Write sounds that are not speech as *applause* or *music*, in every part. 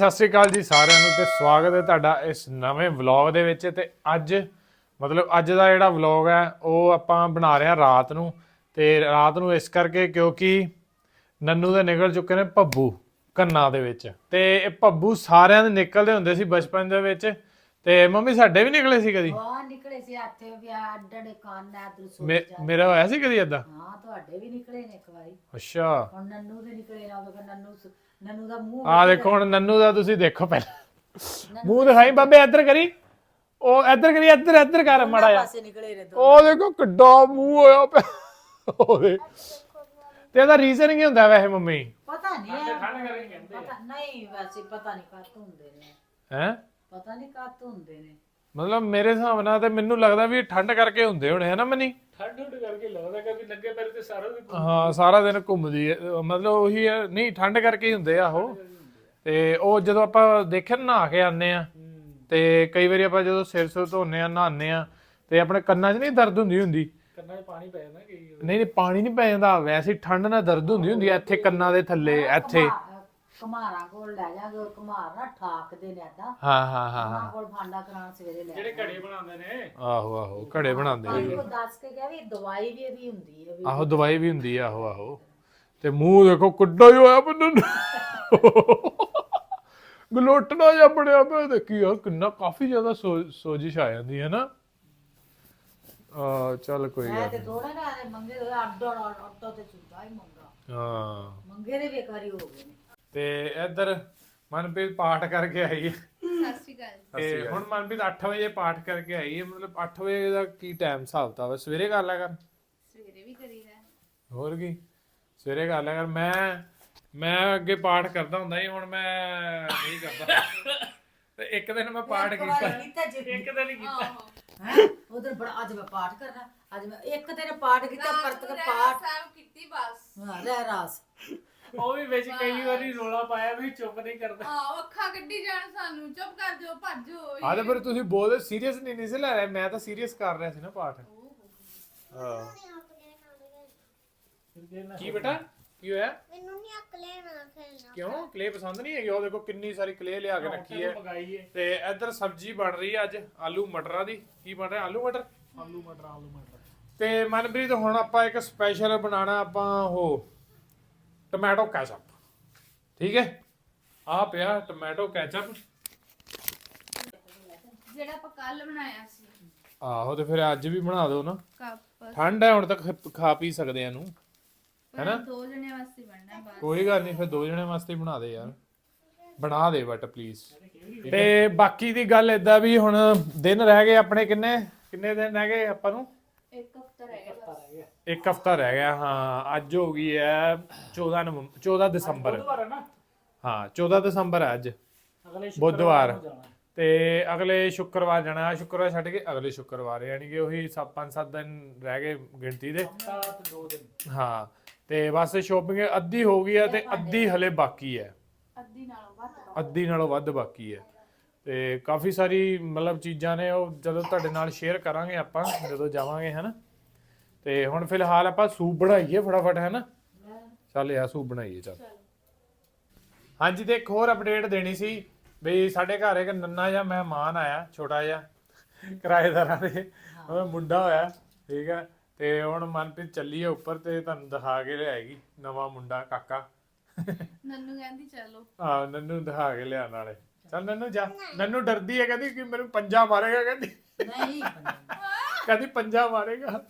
ਸਤਿ ਸ੍ਰੀ ਅਕਾਲ ਜੀ ਸਾਰਿਆਂ ਨੂੰ ਤੇ ਸਵਾਗਤ ਹੈ ਤੁਹਾਡਾ ਇਸ ਨਵੇਂ ਵਲੌਗ ਦੇ ਵਿੱਚ ਤੇ ਅੱਜ, ਮਤਲਬ ਅੱਜ ਦਾ ਜਿਹੜਾ ਵਲੌਗ ਹੈ, ਉਹ ਆਪਾਂ ਬਣਾ ਰਹੇ ਹਾਂ ਰਾਤ ਨੂੰ ਤੇ ਰਾਤ ਨੂੰ ਇਸ ਕਰਕੇ ਕਿਉਂਕਿ ਨੰਨੂ ਦੇ ਨਿਕਲ ਚੁੱਕੇ ਨੇ ਭੱਬੂ ਕੰਨਾਂ ਦੇ ਵਿੱਚ ਤੇ ਇਹ ਭੱਬੂ ਸਾਰਿਆਂ ਦੇ ਨਿਕਲਦੇ ਹੁੰਦੇ ਸੀ ਬਚਪਨ ਦੇ ਵਿੱਚ ਤੇ ਮੰਮੀ ਸਾਡੇ ਵੀ ਨਿਕਲੇ ਸੀ ਕਦੀ? ਬਾਹਰ ਨਿਕਲੇ ਸੀ ਹੱਥੇ ਵੀ ਅੱਡੜੇ ਕੰਨ ਆ ਦਰਸੋ ਮੇ- ਮੇਰਾ ਹੋਇਆ ਸੀ ਕਦੀ ਏਦਾਂ? ਹਾਂ ਤੁਹਾਡੇ ਵੀ ਨਿਕਲੇ ਨੇ ਇੱਕ ਵਾਰੀ। ਅੱਛਾ। ਹੁਣ ਨੰਨੂ ਦੇ ਨਿਕਲੇ ਨਾ ਉਹ ਨੰਨੂ ਸ- ਨੰਨੂ ਦਾ ਮੂੰਹ ਆ ਦੇਖੋ ਹੁਣ ਨੰਨੂ ਦਾ ਤੁਸੀਂ ਦੇਖੋ ਪਹਿਲਾਂ। ਮੂੰਹ ਦਿਖਾਈ ਬਾਬੇ ਇੱਧਰ ਕਰੀ। ਉਹ ਇੱਧਰ ਕਰੀ ਇੱਧਰ ਇੱਧਰ ਕਰ ਮਾੜਾ ਜਿਹਾ। ਪਾਸੇ ਨਿਕਲੇ ਨੇ ਦੋ ਉਹ ਦੇਖੋ ਕਿੱਡਾ ਮੂੰਹ ਹੋਇਆ ਪਿਆ। ਉਹਦੇ ਤੇ ਇਹਦਾ ਰੀਜ਼ਨ ਕੀ ਹੁੰਦਾ ਵੈਸੇ ਮੰਮੀ? ਪਤਾ ਨਹੀਂ ਪਤਾ ਨਹੀਂ ਵੈਸੇ ਪਤਾ ਨਹੀਂ ਕੱਤ ਹੁੰਦੇ ਨੇ। ਹੈ? ਪਤਾ ਨਹੀਂ ਕੱਤ ਹੁੰਦੇ ਨੇ। ਮਤਲਬ ਮੇਰੇ ਹਿਸਾਬ ਨਾਲ ਤੇ ਮੈਨੂੰ ਲੱਗਦਾ ਵੀ ਇਹ ਠੰਡ ਕਰਕੇ ਹੁੰਦੇ ਹੋਣੇ ਹੈ ਨਾ ਮਨੀ? ਠੰਡ ਠੰਡ ਕਰਕੇ ਲੱਗਦਾ ਕਿ ਲੱਗੇ ਪੈਰ ਤੇ ਸਾਰਾ ਦਿਨ ਹਾਂ ਸਾਰਾ ਦਿਨ ਘੁੰਮਦੀ ਹੈ ਮਤਲਬ ਉਹੀ ਹੈ ਨਹੀਂ ਠੰਡ ਕਰਕੇ ਹੀ ਹੁੰਦੇ ਆ ਉਹ। ਤੇ ਉਹ ਜਦੋਂ ਆਪਾਂ ਦੇਖਿਆ ਨਾ ਨਹਾ ਕੇ ਆਨੇ ਆ ਤੇ ਕਈ ਵਾਰੀ ਆਪਾਂ ਜਦੋਂ ਸਿਰ ਸੁਰ ਧੋਨੇ ਆ ਨਹਾਉਂਦੇ ਆ ਤੇ ਆਪਣੇ ਕੰਨਾਂ 'ਚ ਨਹੀਂ ਦਰਦ ਹੁੰਦੀ ਹੁੰਦੀ? ਕੰਨਾਂ 'ਚ ਪਾਣੀ ਪੈ ਜਾਂਦਾ ਕਈ। ਨਹੀਂ ਨਹੀਂ ਪਾਣੀ ਨਹੀਂ ਪੈ ਜਾਂਦਾ। ਵੈਸੇ ਠੰਡ ਨਾਲ ਦਰਦ ਹੁੰਦੀ ਹੁੰਦੀ ਆ ਇੱਥੇ ਕੰਨਾਂ ਦੇ ਥੱਲੇ ਇੱਥੇ। ਕਮਾਰਾਂ ਕੋਲ ਲੈ ਜਾਗੇ ਕਮਾਰ ਨਾ ਠਾਕਦੇ ਨੇ ਏਦਾਂ। ਹਾਂ ਹਾਂ ਹਾਂ ਹਾਂ। ਉਹਨਾਂ ਕੋਲ ਫਾਂਡਾ ਕਰਾਉਣ ਸਵੇਰੇ ਲੈ ਜਿਹੜੇ ਘੜੇ ਬਣਾਉਂਦੇ ਨੇ? ਆਹੋ ਆਹੋ ਘੜੇ ਬਣਾਉਂਦੇ ਨੇ। ਕੋ ਦੱਸ ਕੇ ਗਿਆ ਵੀ ਦਵਾਈ ਵੀ ਇਹਦੀ ਹੁੰਦੀ ਹੈ ਵੀ ਆਹੋ ਦਵਾਈ ਵੀ ਹੁੰਦੀ ਆ ਆਹੋ ਆਹੋ। ਤੇ ਮੂੰਹ ਦੇਖੋ ਕੁੱਡਾ ਹੀ ਹੋਇਆ ਬੰਨੂ ਗਲੋਟਣਾ ਜਿਹਾ ਬਣਿਆ ਪਿਆ ਦੇਖੀ ਯਾਰ ਕਿੰਨਾ ਕਾਫੀ ਜ਼ਿਆਦਾ ਸੋ- ਸੋਜਿਸ਼ ਆ ਜਾਂਦੀ ਹੈ ਨਾ। ਆ ਚੱਲ ਕੋਈ ਮੈਂ ਗੱਲ ਤੇ ਥੋੜਾ ਨਾ ਇਹ ਮੰਗੇ ਦੇ ਅੱਡੋ ਅੱਡੋ ਤੇ ਚੁੱਕਾ ਹੀ ਮੰਗਾ। ਹਾਂ। ਮੰਗੇ ਦੇ ਵਾਰੀ ਹੋ ਗਏ ਨੇ। ਤੇ ਇੱਧਰ ਮਨਪ੍ਰੀਤ ਪਾਠ ਕਰਕੇ ਆਈ ਹੈ। ਸਤਿ ਸ਼੍ਰੀ ਅਕਾਲ। ਤੇ ਹੁਣ ਮਨਪ੍ਰੀਤ 8 ਵਜੇ ਪਾਠ ਕਰਕੇ ਆਈ ਹੈ ਮਤਲਬ 8 ਵਜੇ ਦਾ ਕੀ ਟਾਈਮ ਹਿਸਾਬਤਾ ਵਾ ਸਵੇਰੇ ਕਰ ਲਿਆ ਕਰ। ਸਵੇਰੇ ਵੀ ਕਰੀਦਾ ਹੈ। ਹੋਰ ਕੀ? ਸਵੇਰੇ ਕਰ ਲਿਆ ਕਰ। ਮੈਂ ਮੈਂ ਅੱਗੇ ਪਾਠ ਕਰਦਾ ਹੁੰਦਾ ਸੀ ਹੁਣ ਮੈਂ ਨਹੀਂ ਕਰਦਾ। ਤੇ ਇੱਕ ਦਿਨ ਮੈਂ ਪਾਠ ਇੱਕ ਕੀਤਾ। ਵਾਰੀ ਕੀਤਾ ਜੀ ਇੱਕ ਦਿਨ ਹੀ ਕੀਤਾ। ਆਹੋ। ਹੈ? ਉਧਰ ਬੜਾ ਅੱਜ ਮੈਂ ਪਾਠ ਕਰਨਾ ਅੱਜ ਮੈਂ ਇੱਕ ਦਿਨ ਪਾਠ ਕੀਤਾ ਰਾਤ ਪਰਤ ਨੂੰ ਕੇ ਰਹਿਰਾਸ ਪਾਠ। ਸਾਹਿਬ ਕੀਤੀ ਬਸ। ਹਾਂ ਰਹਿ ਰਾਸ। ਉਹ ਵੀ ਵਿੱਚ ਕਈ ਵਾਰੀ ਰੋਲਾ ਪਾਇਆ ਵੀ ਚੁੱਪ ਨਹੀਂ ਕਰਦਾ। ਆਹ ਅੱਖਾਂ ਕੱਢੀ ਜਾਣ ਸਾਨੂੰ ਚੁੱਪ ਕਰ ਜਾਓ ਭੱਜੋ ਆ ਤੇ ਫਿਰ ਤੁਸੀਂ ਬੋਲਦੇ ਸੀਰੀਅਸ ਨਹੀਂ ਨਹੀਂ ਸੀ ਲੈ ਰਹੇ ਮੈਂ ਤਾਂ ਸੀਰੀਅਸ ਕਰ ਰਿਹਾ ਸੀ ਨਾ ਪਾਠ। ਹਾਂ ਕੀ ਬੇਟਾ ਕੀ ਹੋਇਆ? ਮੈਨੂੰ ਨਹੀਂ ਅਕਲੇ ਨਾ ਖੇਲਣਾ। ਕਿਉਂ? ਕਲੇ ਪਸੰਦ ਨਹੀਂ ਹੈਗੀ? ਉਹ ਦੇਖੋ ਕਿੰਨੀ ਸਾਰੀ ਕਲੇ ਲਿਆ ਕੇ ਰੱਖੀ ਹੈ। ਹੈ। ਤੇ ਇੱਧਰ ਸਬਜ਼ੀ ਬਣ ਰਹੀ ਹੈ ਅੱਜ ਆਲੂ ਮਟਰਾਂ ਦੀ। ਕੀ ਬਣ ਰਿਹਾ? ਆਲੂ ਮਟਰ? ਆਲੂ ਮਟਰ ਆਲੂ ਮਟਰ। ਤੇ ਮਨਪ੍ਰੀਤ ਹੁਣ ਆਪਾਂ ਇੱਕ ਸਪੈਸ਼ਲ ਬਣਾਣਾ ਆਪਾਂ ਉਹ ਟੋਮੈਟੋ ਕੈਚਅਪ। ਠੀਕ ਹੈ? ਆ ਪਿਆ ਟੋਮੈਟੋ ਕੈਚਅਪ। ਜਿਹੜਾ ਆਪਾਂ ਕੱਲ ਬਣਾਇਆ ਸੀ। ਆਹੋ ਤੇ ਫਿਰ ਅੱਜ ਵੀ ਬਣਾ ਦਿਓ ਨਾ। ਕੱਪ। ਠੰਡ ਹੈ ਹੁਣ ਤੱਕ ਖ- ਖਾ ਪੀ ਸਕਦੇ ਆ ਇਹਨੂੰ। ਪਰ ਦੋ ਜਣਿਆਂ ਵਾਸਤੇ ਬਣਨਾ ਹੈ ਕੋਈ ਗੱਲ ਨਹੀਂ ਫਿਰ ਦੋ ਜਣੇ ਵਾਸਤੇ ਹੀ ਬਣਾ ਦੇ ਯਾਰ। ਬਣਾ ਦੇ ਬਟ ਪਲੀਜ਼ ਤੇ ਬਾਕੀ ਦੀ ਗੱਲ ਇਦਾਂ ਵੀ ਹੁਣ ਦਿਨ ਰਹਿ ਗਏ ਆਪਣੇ ਕਿੰਨੇ? ਕਿੰਨੇ ਦਿਨ ਰਹਿ ਗਏ ਆਪਾਂ ਨੂੰ ਇੱਕ ਹਫਤਾ ਰਹਿ ਗਿਆ ਬਸ ਇੱਕ ਹਫਤਾ ਰਹਿ ਗਿਆ ਹਾਂ ਅੱਜ ਹੋ ਗਈ ਹੈ 14 ਨਵੰਬਰ 14 ਦਸੰਬਰ। ਹੈ ਨਾ? ਹਾਂ 14 ਦਸੰਬਰ ਹੈ ਅੱਜ। ਅਗਲੇ ਸ਼ੁੱਕਰਵਾਰ ਬੁੱਧਵਾਰ। ਨੂੰ ਜਾਣਾ। ਤੇ ਅਗਲੇ ਸ਼ੁੱਕਰਵਾਰ ਜਾਣਾ ਸ਼ੁੱਕਰਵਾਰ ਛੱਡ ਕੇ ਅਗਲੇ ਸ਼ੁੱਕਰਵਾਰ ਯਾਨੀ ਕਿ ਉਹੀ 5-7 ਦਿਨ ਰਹਿ ਗਏ ਗਿਣਤੀ ਦੇ। ਹਫ਼ਤਾ ਤੇ ਦੋ ਦਿਨ। ਹਾਂ ਤੇ ਬਸ ਸ਼ੋਪਿੰਗ ਅੱਧੀ ਹੋ ਗਈ ਹੈ ਤੇ ਅੱਧੀ ਹਲੇ ਬਾਕੀ ਹੈ ਅੱਧੀ ਨਾਲੋਂ ਵੱਧ ਅੱਧੀ ਨਾਲੋਂ ਵੱਧ ਬਾਕੀ ਹੈ ਤੇ ਕਾਫੀ ਸਾਰੀ ਮਤਲਬ ਚੀਜ਼ਾਂ ਨੇ ਉਹ ਜਦੋਂ ਤੁਹਾਡੇ ਨਾਲ ਸ਼ੇਅਰ ਕਰਾਂਗੇ ਆਪਾਂ ਜਦੋਂ ਜਾਵਾਂਗੇ ਹਨਾ? ਤੇ ਹੁਣ ਫਿਲਹਾਲ ਆਪਾਂ ਸੂਪ ਬਣਾਈਏ ਫਟਾਫਟ ਹੈ ਚੱਲ ਯਾ ਸੂਪ ਬਣਾਈਏ ਚੱਲ। ਹਾਂਜੀ ਤੇ ਇੱਕ ਹੋਰ ਅਪਡੇਟ ਦੇਣੀ ਸੀ ਵੀ ਸਾਡੇ ਘਰ ਇੱਕ ਨੰਨਾ ਜਿਹਾ ਮਹਿਮਾਨ ਆਇਆ ਛੋਟਾ ਜਿਹਾ ਕਿਰਾਏਦਾਰਾਂ ਦੇ। ਉਹ ਮੁੰਡਾ ਹੋਇਆ ਠੀਕ ਹੈ ਤੇ ਹੁਣ ਮਨਪ੍ਰੀਤ ਚੱਲੀ ਹੈ ਉੱਪਰ ਤੇ ਤੁਹਾਨੂੰ ਦਿਖਾ ਕੇ ਲਿਆਏਗੀ ਨਵਾਂ ਮੁੰਡਾ ਕਾਕਾ। ਨੰਨੂ ਕਹਿੰਦੀ ਚਲੋ। ਆ ਨੰਨੂ ਦਿਖਾ ਕੇ ਲਿਆਉਣ ਵਾਲੇ। ਚੱਲ ਨੰਨੂ ਜਾ। ਨੰਨੂ ਡਰਦੀ ਹੈ ਕਹਿੰਦੀ ਕਿ ਮੈਨੂੰ ਪੰਜਾ ਮਾਰੇਗਾ ਕਹਿੰਦੀ। ਨਹੀਂ ਕਹਿੰਦੀ ਪੰਜਾ ਮਾਰੇਗਾ।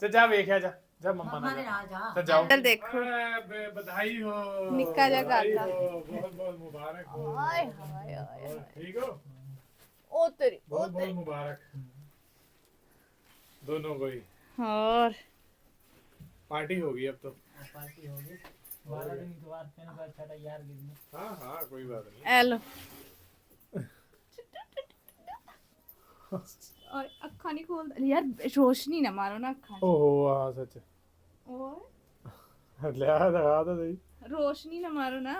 ਤੇ ਜਾ ਵੇਖਿਆ ਜਾ ਜਾ ਮੰਮਾ ਮੰਮਾ ਦੇ ਨਾਲ ਨਾਲ ਜਾ ਤੇ ਜਾਓ ਚੱਲ ਦੇਖੋ। ਏ, ਬ- ਵਧਾਈ ਹੋ ਨਿੱਕਾ ਜਿਹਾ ਵਧਾਈ ਕਾਕਾ। ਹੋ, ਬਹੁਤ ਬਹੁਤ ਮੁਬਾਰਕ ਹੋ ਹਾਏ ਹਾਏ ਹਾਏ ਠੀਕ ਹੋ ਉਹ ਤੇਰੀ बहुत बहुत मुबारक दोनों को ही ਹੋਰ पार्टी होगी अब तो ਪਾਰਟੀ ਹੋ ਗਈ 12 ਦਿਨ ਤੋਂ ਬਾਅਦ ਤੈਨੂੰ ਕਾ ਛੜਾ ਯਾਰ ਗਿਰਨੇ हाँ हाँ कोई बात नहीं ਐ ਲੋ और अखा नहीं खोल यार रोशनी ना मारो ना अखा ओहो हाँ सच। और? ले आ लगा तो सही। रोशनी ना मारो ना।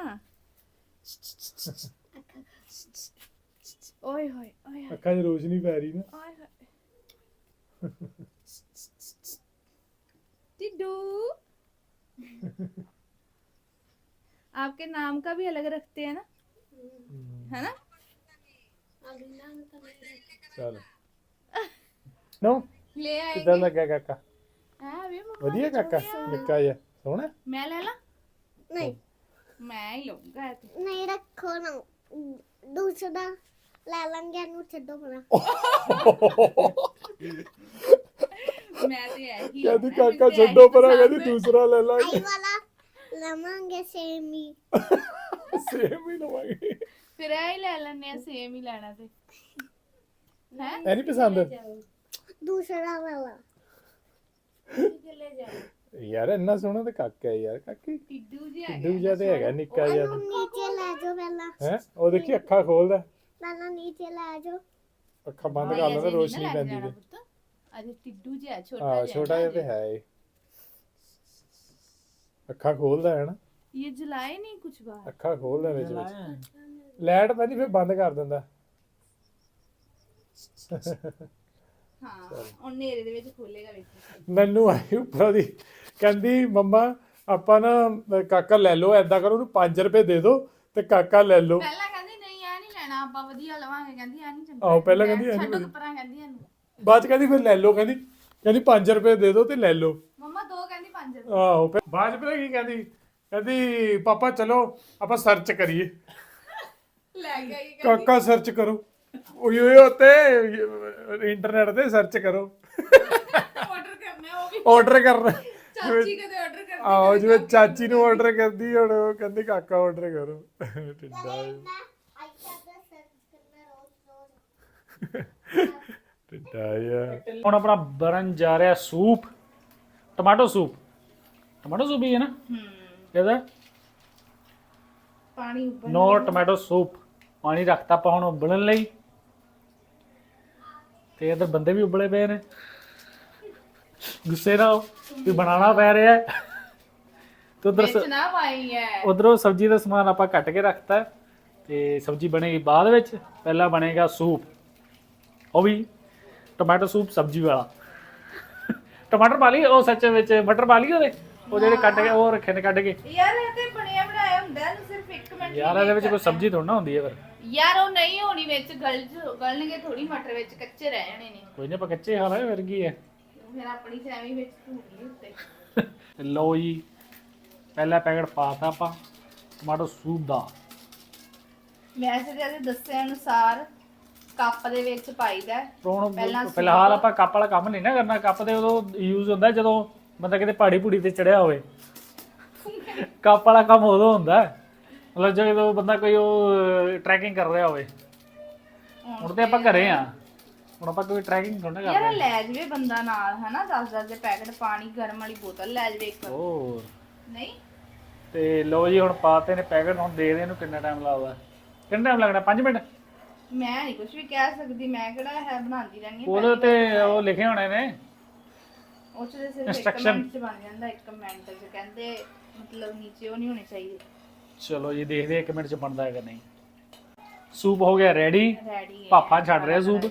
ओए होए ओए अखा से रोशनी पै रही ना। ओए होए टिड्डू। आपके नाम का भी अलग रखते हैं ना। है ना? अभी नाम का नहीं *laughs* ਨੋ? ਲੈ ਆਏ ਕਿਦਾਂ ਲੱਗਾ ਕਾਕਾ? ਹਾਂ ਵੇ ਮੰਮਾ ਵਧੀਆ ਕਾਕਾ ਨਿੱਕਾ ਜਿਹਾ। ਸੋਹਣਾ? ਮੈਂ ਲੈ ਲਾ? ਨਹੀਂ। ਮੈਂ ਹੀ ਲਊਂਗਾ ਤੇ। ਨਹੀਂ ਰੱਖੋ ਨਾ। ਦੂਸਰਾ ਲੈ ਲਾਂਗੇ ਨੂੰ ਛੱਡੋ ਮਨਾ ਮੈਂ ਤੇ ਇਹੀ *laughs* ਕਹਿੰਦੀ ਕਾਕਾ ਛੱਡੋ ਪਰਾਂ ਕਹਿੰਦੀ ਦੂਸਰਾ ਲੈ ਆਈ ਵਾਲਾ ਲਵਾਂਗੇ ਸੇਮੀ ਸੇਮ *laughs* ਹੀ ਲਵਾਂਗੇ। ਫਿਰ ਇਹ ਹੀ ਲੈ ਲੈਣੇ ਸੇਮ ਹੀ ਲੈਣਾ ਤੇ। ਹੈ? ਨਹੀਂ ਪਸੰਦ? ਦੂਸਰਾ ਵਾਲਾ। ਯਾਰ ਇੰਨਾ ਸੋਹਣਾ ਤੇ ਕਾਕਾ ਯਾਰ ਕਾਕੀ। ਟਿੱਡੂ ਜਿਹਾ ਟਿੱਡੂ ਜਿਹਾ ਤੇ ਹੈਗਾ ਨਿੱਕਾ ਜਿਹਾ ਉਹਨੂੰ ਨੀਚੇ ਲੈ ਜਾਓ ਪਹਿਲਾਂ। ਹੈ? ਉਹ ਦੇਖੀ ਅੱਖਾਂ ਖੋਲਦਾ। ਪਹਿਲਾਂ ਨੀਚੇ ਲੈ ਜਾਓ। ਅੱਖਾਂ ਬੰਦ ਕਰ ਲੈਂਦਾ ਰੋਸ਼ਨੀ ਪੈਂਦੀ ਤੇ ਅਜੇ ਟਿੱਡੂ ਜਿਹਾ ਛੋਟਾ ਜਿਹਾ ਹਾਂ ਛੋਟਾ ਜਿਹਾ ਤੇ ਹੈ ਇਹ। ਅੱਖਾਂ ਖੋਲਦਾ ਹੈ ਨਾ। ਇਹ ਜਲਾਏ ਨਹੀਂ ਕੁਝ ਬਾਹਰ? ਅੱਖਾਂ ਖੋਲਦਾ ਵਿੱਚ ਵਿੱਚ। ਲਾਈਟ ਫਿਰ ਬੰਦ ਕਰ ਦਿੰਦਾ। ਹਾਂ ਉਹ ਨੇਰੇ ਦੇ ਵਿੱਚ ਖੋਲੇਗਾ ਵੇਖੀ। ਮੈਨੂੰ ਆਈ ਉੱਪਰੋਂ ਦੀ ਕਹਿੰਦੀ ਮੰਮਾ ਆਪਾਂ ਨਾ ਕਾਕਾ ਲੈ ਲਓ ਐਦਾਂ ਕਰੋ ਉਹਨੂੰ 5 ਰੁਪਏ ਦੇ ਦਿਓ ਤੇ ਕਾਕਾ ਲੈ ਲਓ। ਪਹਿਲਾਂ ਕਹਿੰਦੀ ਨਹੀਂ ਆ ਨਹੀਂ ਲੈਣਾ ਆਪਾਂ ਵਧੀਆ ਲਵਾਂਗੇ। ਕਹਿੰਦੀ ਆ ਨਹੀਂ ਚੰਗਾ ਆਹੋ ਪਹਿਲਾਂ ਕਹਿੰਦੀ ਐ ਨਹੀਂ ਪਰਾਂ ਕਹਿੰਦੀ ਇਹਨੂੰ। ਬਾਅਦ 'ਚ ਕਹਿੰਦੀ ਫਿਰ ਲੈ ਲੋ ਕਹਿੰਦੀ ਕਹਿੰਦੀ 5 ਰੁਪਏ ਦੇ ਦੋ ਤੇ ਲੈ ਲੋ ਮੰਮਾ ਦੋ ਕਹਿੰਦੀ ਪੰਜ ਰੁਪਏ। ਆਹੋ ਫਿਰ ਬਾਅਦ 'ਚ ਪਤਾ ਕੀ ਕਹਿੰਦੀ ਕਹਿੰਦੀ ਪਾਪਾ ਚਲੋ ਆਪਾਂ ਸਰਚ ਕਰੀਏ। ਲੈ ਕੇ ਕਾਕਾ ਸਰਚ ਕਰੋ। ਉਹੀ ਉਹੀ ਉੱਤੇ ਇੰਟਰਨੈਟ ਤੇ ਸਰਚ ਕਰੋ। ਆਰਡਰ ਕਰਨਾ ਉਹ ਵੀ *laughs* ਆਰਡਰ ਕਰਨਾ। ਚਾਚੀ ਕਦੇ ਆਰਡਰ ਕਰ ਆਹੋ ਜਿਵੇਂ ਚਾਚੀ ਨੂੰ ਆਰਡਰ ਕਰਦੀ ਹੁਣ ਉਹ ਕਹਿੰਦੀ ਕਾਕਾ ਆਰਡਰ ਕਰੋ। ਟਿੱਡਾ। ਟਿੱਡਾ ਯਾ ਹੁਣ ਆਪਣਾ ਬਰਨ ਜਾ ਰਿਹਾ soup. Tomato soup. Tomato soup ਹੀ ਹੈ ਨਾ? ਹੂੰ। ਇਹਦਾ? ਪਾਣੀ ਉੱਪਰ ਨੋ ਟਮਾਟੋ ਸੂਪ। ਪਾਣੀ ਰੱਖਤਾ ਆਪਾਂ ਹੁਣ ਉਬਲਣ ਲਈ। ਤੇ ਇਧਰ ਬੰਦੇ ਵੀ ਉਬਲੇ ਪਏ ਨੇ। ਗੁੱਸੇ ਨਾਲ ਵੀ ਬਣਾਉਣਾ ਪੈ ਰਿਹਾ ਹੈ। ਤੇ ਉਧਰ ਵਿੱਚ ਨਾ ਪਾਈ ਹੈ। ਉਧਰੋਂ ਸਬਜ਼ੀ ਦਾ ਸਮਾਨ ਆਪਾਂ ਕੱਟ ਕੇ ਰੱਖਤਾ ਹੈ ਤੇ ਸਬਜ਼ੀ ਬਣੇਗੀ ਬਾਅਦ ਵਿੱਚ ਪਹਿਲਾਂ ਬਣੇਗਾ ਸੂਪ। ਉਹ ਵੀ ਟਮਾਟੋ ਸੂਪ ਸਬਜ਼ੀ ਵਾਲਾ। ਟਮਾਟਰ ਪਾ ਲਈ ਉਹ ਸੱਚ ਵਿੱਚ ਮਟਰ ਪਾ ਲਈ ਉਹਦੇ? ਉਹ ਜਿਹੜੇ ਕੱਟ ਕੇ ਉਹ ਰੱਖੇ ਨੇ ਕੱਢ ਕੇ। ਯਾਰ ਇਹ ਤੇ ਬਣਿਆ ਬਣਾਇਆ ਹੁੰਦਾ ਇਹਨੂੰ ਸਿਰਫ 1 ਮਿੰਟ ਯਾਰ ਇਹਦੇ ਵਿੱਚ ਕੋਈ ਸਬਜ਼ੀ ਥੋੜਾ ਨਾ ਹੁੰਦੀ ਹੈ ਫਿਰ। ਯਾਰ ਉਹ ਨਹੀਂ ਹੋਣੀ ਵਿੱਚ ਗਲ ਗਲਣਗੇ ਥੋੜੀ ਮਟਰ ਵਿੱਚ ਕੱਚੇ ਰਹਿ ਜਾਣੇ ਨੇ। ਕੋਈ ਨਹੀਂ ਆਪਾਂ ਕੱਚੇ ਖਾ ਲਾਂਗੇ ਫਿਰ ਕੀ ਹੈ? ਫਿਰ ਆਪਣੀ ਸੈਵੀ ਵਿੱਚ ਧੂਣੀ ਉੱਤੇ। ਲਓ ਜੀ ਪਹਿਲਾ ਪੈਕਟ ਪਾਤਾ ਆਪਾਂ ਟਮਾਟੋ ਸੂਪ ਦਾ ਵੈਸੇ ਤੇ ਅਸੀਂ ਦੱਸਿਆ ਅਨੁਸਾਰ ਕੱਪ ਦੇ ਵਿੱਚ ਪਾਈਦਾ ਹੁਣ ਪਹਿਲਾਂ ਫਿਲਹਾਲ ਆਪਾਂ ਕੱਪ ਵਾਲਾ ਕੰਮ ਨਹੀਂ ਨਾ ਕਰਨਾ ਕੱਪ ਤੇ ਉਦੋਂ ਯੂਜ਼ ਹੁੰਦਾ ਜਦੋਂ ਬੰਦਾ ਕਿਤੇ ਪਹਾੜੀ ਪੂੜੀ ਤੇ ਚੜਿਆ ਹੋਵੇ। *laughs* ਕੱਪ ਵਾਲਾ ਕੰਮ ਉਦੋਂ ਹੁੰਦਾ ਹੈ। ਮਤਲਬ ਜਦੋਂ ਬੰਦਾ ਕੋਈ ਉਹ ਟਰੈਕਿੰਗ ਕਰ ਰਿਹਾ ਹੋਵੇ। ਹੁਣ ਤੇ ਆਪਾਂ ਘਰੇ ਆ ਹੁਣ ਆਪਾਂ ਕੋਈ ਟਰੈਕਿੰਗ ਥੋੜਾ ਯਾਰ ਲੈ ਜਵੇ ਬੰਦਾ ਨਾਲ ਹਨਾ? 10 10 ਦੇ ਪੈਕਟ ਪਾਣੀ ਗਰਮ ਵਾਲੀ ਬੋਤਲ ਲੈ ਜਵੇ ਇੱਕ। ਹੋਰ। ਨਹੀਂ? ਤੇ ਲਓ ਜੀ ਹੁਣ ਪਾਤੇ ਨੇ ਪੈਕਟ ਹੁਣ ਦੇ ਦੇ ਇਹਨੂੰ ਕਿੰਨਾ ਟਾਈਮ ਲੱਗਦਾ? ਕਿੰਨਾ ਟਾਈਮ ਲੱਗਣਾ? 5 ਮਿੰਟ? ਮੈਂ ਨਹੀਂ ਕੁਝ ਵੀ ਕਹਿ ਸਕਦੀ ਮੈਂ ਕਿਹੜਾ ਹੈ ਬਣਾਉਂਦੀ ਰਹਿੰਦੀ ਹਾਂ ਉਹਦੇ ਤੇ ਉਹ ਲਿਖੇ ਹੋਣੇ ਨੇ। ਉਹ ਚ ਤੇ ਸਿਰਫ ਇੱਕ Instruction. ਮਿੰਟ ਚ ਬਣ ਜਾਂਦਾ ਇੱਕ ਮਿੰਟ ਚ। ਕਹਿੰਦੇ ਮਤਲਬ ਨੀਚੇ ਉਹ ਨਹੀਂ ਹੋਣੇ ਚਾਹੀਦੇ। ਚਲੋ ਜੀ ਦੇਖਦੇ ਹਾਂ ਇੱਕ ਮਿੰਟ ਚ ਬਣਦਾ ਹੈ ਕਿ ਨਹੀਂ। ਸੂਪ ਹੋ ਗਿਆ ਰੈਡੀ ਰੈਡੀ ਹੈ। ਭਾਫਾ ਛੱਡ ਰਿਹਾ ਸੂਪ।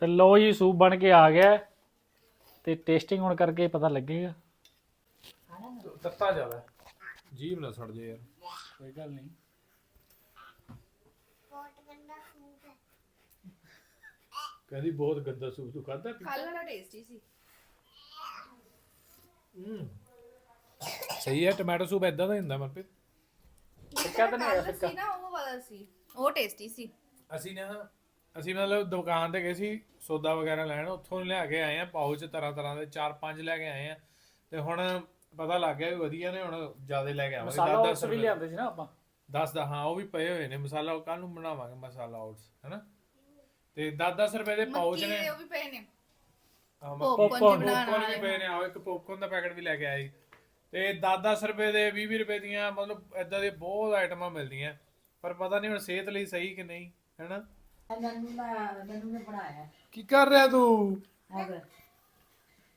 ਤੇ ਲਓ ਜੀ ਸੂਪ ਬਣ ਕੇ ਆ ਗਿਆ। ਹੈ। ਤੇ ਟੇਸਟਿੰਗ ਹੁਣ ਕਰਕੇ ਪਤਾ ਲੱਗੇਗਾ। ਤੱਤਾ ਜ਼ਿਆਦਾ। ਜੀਭ ਨਾ ਸੜ ਜੇ ਯਾਰ। ਕੋਈ ਗੱਲ ਨਹੀਂ। ਬਹੁਤ ਗੰਦਾ ਸੂਪ ਹੈ। ਕਹਿੰਦੀ ਬਹੁਤ ਗੰਦਾ ਸੂਪ ਤੂੰ ਖਾਦਾ ਕੱਲ ਵਾਲਾ ਟੇਸਟੀ ਸੀ। ਸਹੀ ਹੈ ਟੋਮੈਟੋ ਸੂਪ ਇਦਾਂ ਦਾ ਹੀ ਹੁੰਦਾ ਮਨਪ੍ਰੀਤ। ਫਿੱਕਾ ਤਾਂ ਨਹੀਂ ਹੈਗਾ ਫਿੱਕਾ ਸੀ ਨਾ ਉਹ ਵਾਲਾ ਸੀ। ਉਹ ਟੇਸਟੀ ਸੀ। ਅਸੀਂ ਨਾ ਅਸੀਂ ਮਤਲਬ ਦੁਕਾਨ ਤੇ ਗਏ ਸੀ ਸੌਦਾ ਵਗੈਰਾ ਲੈਣ। ਉੱਥੋਂ ਲਿਆ ਕੇ ਆਏ ਆ ਪਾਉਚ ਤਰ੍ਹਾਂ ਤਰ੍ਹਾਂ ਦੇ ਚਾਰ ਪੰਜ ਲੈ ਕੇ ਆਏ ਆ। ਤੇ ਹੁਣ ਪਤਾ ਲੱਗ ਗਿਆ ਵੀ ਵਧੀਆ ਨੇ ਹੁਣ ਜ਼ਿਆਦਾ ਲੈ ਕੇ ਆਵਾਂਗੇ। ਮਸਾਲਾ 10 ਉਸ ਵੀ ਲਿਆਂਦੇ ਸੀ ਨਾ ਆਪਾਂ। 10 ਦਾ ਹਾਂ ਉਹ ਵੀ ਪਏ ਹੋਏ ਨੇ। ਮਸਾਲਾ ਕੱਲ ਨੂੰ ਬਣਾਵਾਂਗੇ ਮਸਾਲਾ ਆਊਟਸ ਹੈਨਾ? ਤੇ 10 10 ਰੁਪਏ ਦੇ ਪਾਉਚ ਨੇ। ਉਹ ਵੀ ਪਏ ਨੇ। ਹਾਂ, Popcorn popcorn ਚ ਬਣਾਉਣ popcorn ਵੀ ਪਏ ਨੇ। ਆਓ ਇੱਕ ਪੌਪਕੌਰਨ ਦਾ ਪੈਕਟ ਵੀ ਲੈ ਕੇ ਆਏ ਤੇ 10-10 ਰੁਪਏ ਦੇ 20-20 ਰੁਪਏ ਦੀਆਂ ਮਤਲਬ ਇਦਾਂ ਦੇ ਬਹੁਤ ਆਈਟਮਾਂ ਮਿਲਦੀਆਂ। ਪਰ ਪਤਾ ਨਹੀਂ ਹੁਣ ਸਿਹਤ ਲਈ ਸਹੀ ਕਿ ਨਹੀਂ ਹੈਨਾ? ਨੰਨੂ ਨਾ ਨੰਨੂ ਨੇ ਬਣਾਇਆ। ਕੀ ਕਰ ਰਿਹਾ ਤੂੰ? ਹੈ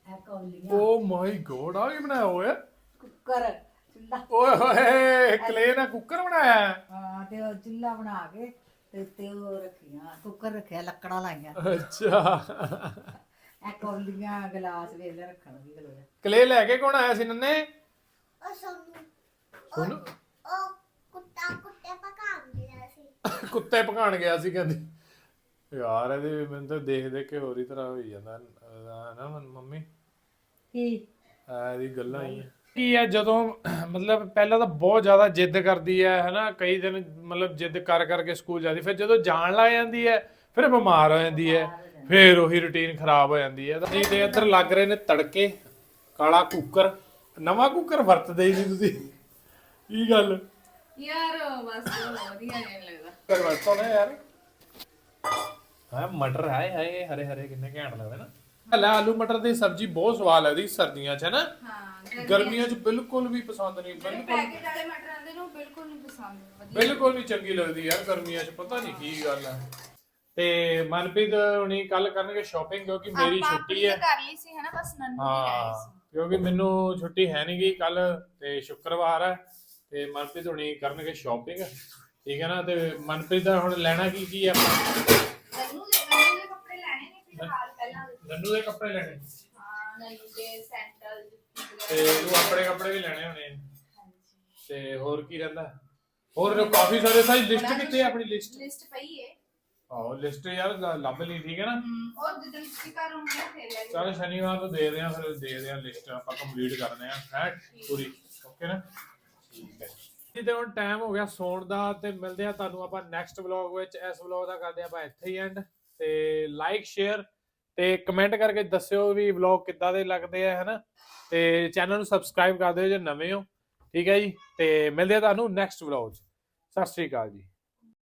ਇਹ ਕੌਲੀਆਂ। ਓ ਮਾਈ ਗੋਡ ਆ ਕੀ ਬਣਾਇਆ ਹੋਇਆ? ਕੁੱਕਰ ਚੁੱਲਾ ਓਏ ਹੋਏ ਕਲੇ ਦਾ ਕੁੱਕਰ ਬਣਾਇਆ? ਹੈ? ਤੇ ਉਹ ਚੁੱਲਾ ਬਣਾ ਕੇ ਤੇ ਉੱਤੇ ਉਹ ਰੱਖੀਆਂ ਕੁੱਕਰ ਰੱਖਿਆ ਲੱਕੜਾਂ ਲਾਈਆਂ। ਅੱਛਾ। ਇਹ ਕੌਲੀਆਂ ਗਲਾਸ ਵੇਲੇ ਰੱਖਣ ਦੀ ਗੱਲ ਕਲੇ ਲੈ ਕੇ ਕੌਣ ਆਇਆ ਸੀ ਨੰਨੇ? ਉਹ ਸੋਨੂੰ ਸੁਣ ਉਹ ਕੁੱਤੇ ਭਗਾਣ ਗਿਆ ਸੀ ਕਹਿੰਦੀ। ਯਾਰ ਇਹਦੇ ਮੈਨੂੰ ਤਾਂ ਦੇਖ ਦੇਖ ਕੇ ਹੋਰ ਹੀ ਤਰ੍ਹਾਂ ਹੋਈ ਜਾਂਦਾ। ਅਹ ਨਾ ਮਨ- ਮੰਮੀ। ਕੀ? ਆ ਇਹਦੀ ਗੱਲਾਂ ਹੀ ਆ ਕੀ ਹੈ ਜਦੋਂ ਮਤਲਬ ਪਹਿਲਾਂ ਤਾਂ ਬਹੁਤ ਜ਼ਿਆਦਾ ਜਿੱਦ ਕਰਦੀ ਹੈ ਹਨਾ? ਕਈ ਦਿਨ ਮਤਲਬ ਜਿੱਦ ਕਰ ਕਰਕੇ ਸਕੂਲ ਜਾਂਦੀ ਫਿਰ ਜਦੋਂ ਜਾਣ ਲੱਗ ਜਾਂਦੀ ਹੈ ਫਿਰ ਬਿਮਾਰ ਹੋ ਜਾਂਦੀ ਹੈ ਫਿਰ ਉਹੀ ਰੁਟੀਨ ਖਰਾਬ ਹੋ ਜਾਂਦੀ ਹੈ ਤਾਂ ਜੀ ਤੇ ਇੱਧਰ ਲੱਗ ਰਹੇ ਨੇ ਤੜਕੇ ਕਾਲਾ ਕੁੱਕਰ। ਨਵਾਂ ਕੁੱਕਰ ਵਰਤਦੇ ਹੀ ਨਹੀਂ ਤੁਸੀਂ। ਕੀ ਗੱਲ? ਯਾਰ ਬਸ ਵਧੀਆ ਨਹੀਂ ਲੱਗਦਾ। ਕਰ ਵਰਤੋ ਨਾ ਯਾਰ। ਹਾਂ ਮਟਰ ਹੈ ਹਾਏ ਹਰੇ ਹਰੇ ਕਿੰਨੇ ਘੈਂਟ ਲੱਗਦੇ ਨਾ। ਹਲਾ ਆਲੂ ਮਟਰ ਦੀ ਸਬਜ਼ੀ ਬਹੁਤ ਸਵਾਦ ਲੱਗਦੀ ਸਰਦੀਆਂ 'ਚ ਹੈ ਨਾ? ਹਾਂ ਗਰਮੀਆਂ 'ਚ। ਬਿਲਕੁਲ ਵੀ ਪਸੰਦ ਨਹੀਂ ਬਿਲਕੁਲ ਪੈਕੇਟ ਵਾਲੇ ਮਟਰ ਆਂਦੇ ਨੂੰ ਬਿਲਕੁਲ ਨਹੀਂ ਪਸੰਦ ਵਧੀਆ। ਬਿਲਕੁਲ ਨਹੀਂ ਚੰਗੀ ਲੱਗਦੀ ਯਾਰ ਗਰਮੀਆਂ 'ਚ ਪਤਾ ਨਹੀਂ ਕੀ ਗੱਲ ਹੈ ਤੇ ਮਨਪ੍ਰੀਤ ਹੁਣੀ ਕੱਲ ਕਰਨਗੇ ਸ਼ਾਪਿੰਗ ਕਿਉਂਕਿ ਮੇਰੀ ਆਪਾਂ ਛੁੱਟੀ ਆਪਣੀ ਹੈ। ਕਰ ਲਈ ਸੀ ਹਨਾ ਬਸ ਨੰਨੂ ਰਹਿ ਹਾਂ। ਸੀ। ਕਿਉਂਕਿ ਮੈਨੂੰ ਛੁੱਟੀ ਹੈ ਨਹੀਂ ਗਈ ਕੱਲ ਤੇ ਸ਼ੁੱਕਰਵਾਰ ਹੈ ਤੇ ਮਨਪ੍ਰੀਤ ਹੁਣੀ ਕਰਨਗੇ ਸ਼ਾਪਿੰਗ ਠੀਕ ਹੈ ਨਾ? ਤੇ ਮਨਪ੍ਰੀਤ ਦਾ ਹੁਣ ਲੈਣਾ ਕੀ ਕੀ ਹੈ ਆਪਾਂ? ਨੰਨੂ ਦੇ ਨੰਨੂ ਦੇ ਕੱਪੜੇ ਲੈਣੇ ਨੇ ਫਿਲਹਾਲ ਪਹਿਲਾਂ ਨੰਨੂ ਦੇ ਕੱਪੜੇ ਲੈਣੇ ਹਾਂ ਨੰਨੂ ਦੇ ਸੈਂਡਲ ਜੁੱਤੀ ਤੇ ਤੂੰ ਆਪਣੇ ਕੱਪੜੇ ਵੀ ਲੈਣੇ ਹੋਣੇ ਆ। ਤੇ ਹੋਰ ਕੀ ਰਹਿੰਦਾ? ਹੋਰ ਕਾਫੀ ਸਾਰੇ ਸਾਈ ਲਿਸਟ ਕਿੱਥੇ ਆਪਣੀ ਲਿਸਟ ਲਿਸਟ ਪਈ ਹੈ ਆਹੋ ਲਿਸਟ ਯਾਰ ਲ- ਲੱਭ ਲਈ ਠੀਕ ਹੈ ਨਾ? ਹਮ, ਔਰ ਜਦੋਂ ਲਿਸਟ ਕਰ ਹੋਣਗੇ ਫਿਰ ਲੈ ਚਲ ਸ਼ਨੀਵਾਰ ਨੂੰ ਦੇ ਦਿਆਂ ਫਿਰ ਦੇ ਦਿਆਂ ਲਿਸਟ ਆਪਾਂ ਕੰਪਲੀਟ ਕਰਨੇ ਆ ਹੈ ਪੂਰੀ ਓਕੇ ਨਾ? ਠੀਕ ਹੈ। ਜੀ ਤੇ ਹੁਣ ਟਾਈਮ ਹੋ ਗਿਆ ਸੌਣ ਦਾ ਤੇ ਮਿਲਦੇ ਆ ਤੁਹਾਨੂੰ ਆਪਾਂ ਨੈਕਸਟ ਵਲੌਗ ਵਿੱਚ ਇਸ ਵਲੌਗ ਦਾ ਕਰਦੇ ਆਪਾਂ ਇੱਥੇ ਹੀ ਐਂਡ ਤੇ ਲਾਈਕ ਸ਼ੇਅਰ ਤੇ ਕਮੈਂਟ ਕਰਕੇ ਦੱਸਿਓ ਵੀ ਵਲੌਗ ਕਿੱਦਾਂ ਦੇ ਲੱਗਦੇ ਆ ਹਨਾ? ਤੇ ਚੈਨਲ ਨੂੰ ਸਬਸਕ੍ਰਾਈਬ ਕਰ ਦਿਓ ਜੇ ਨਵੇਂ ਹੋ ਠੀਕ ਹੈ ਜੀ? ਤੇ ਮਿਲਦੇ ਆ ਤੁਹਾਨੂੰ ਨੈਕਸਟ ਵਲੌਗ 'ਚ। ਸਤਿ ਸ਼੍ਰੀ ਅਕਾਲ ਜੀ।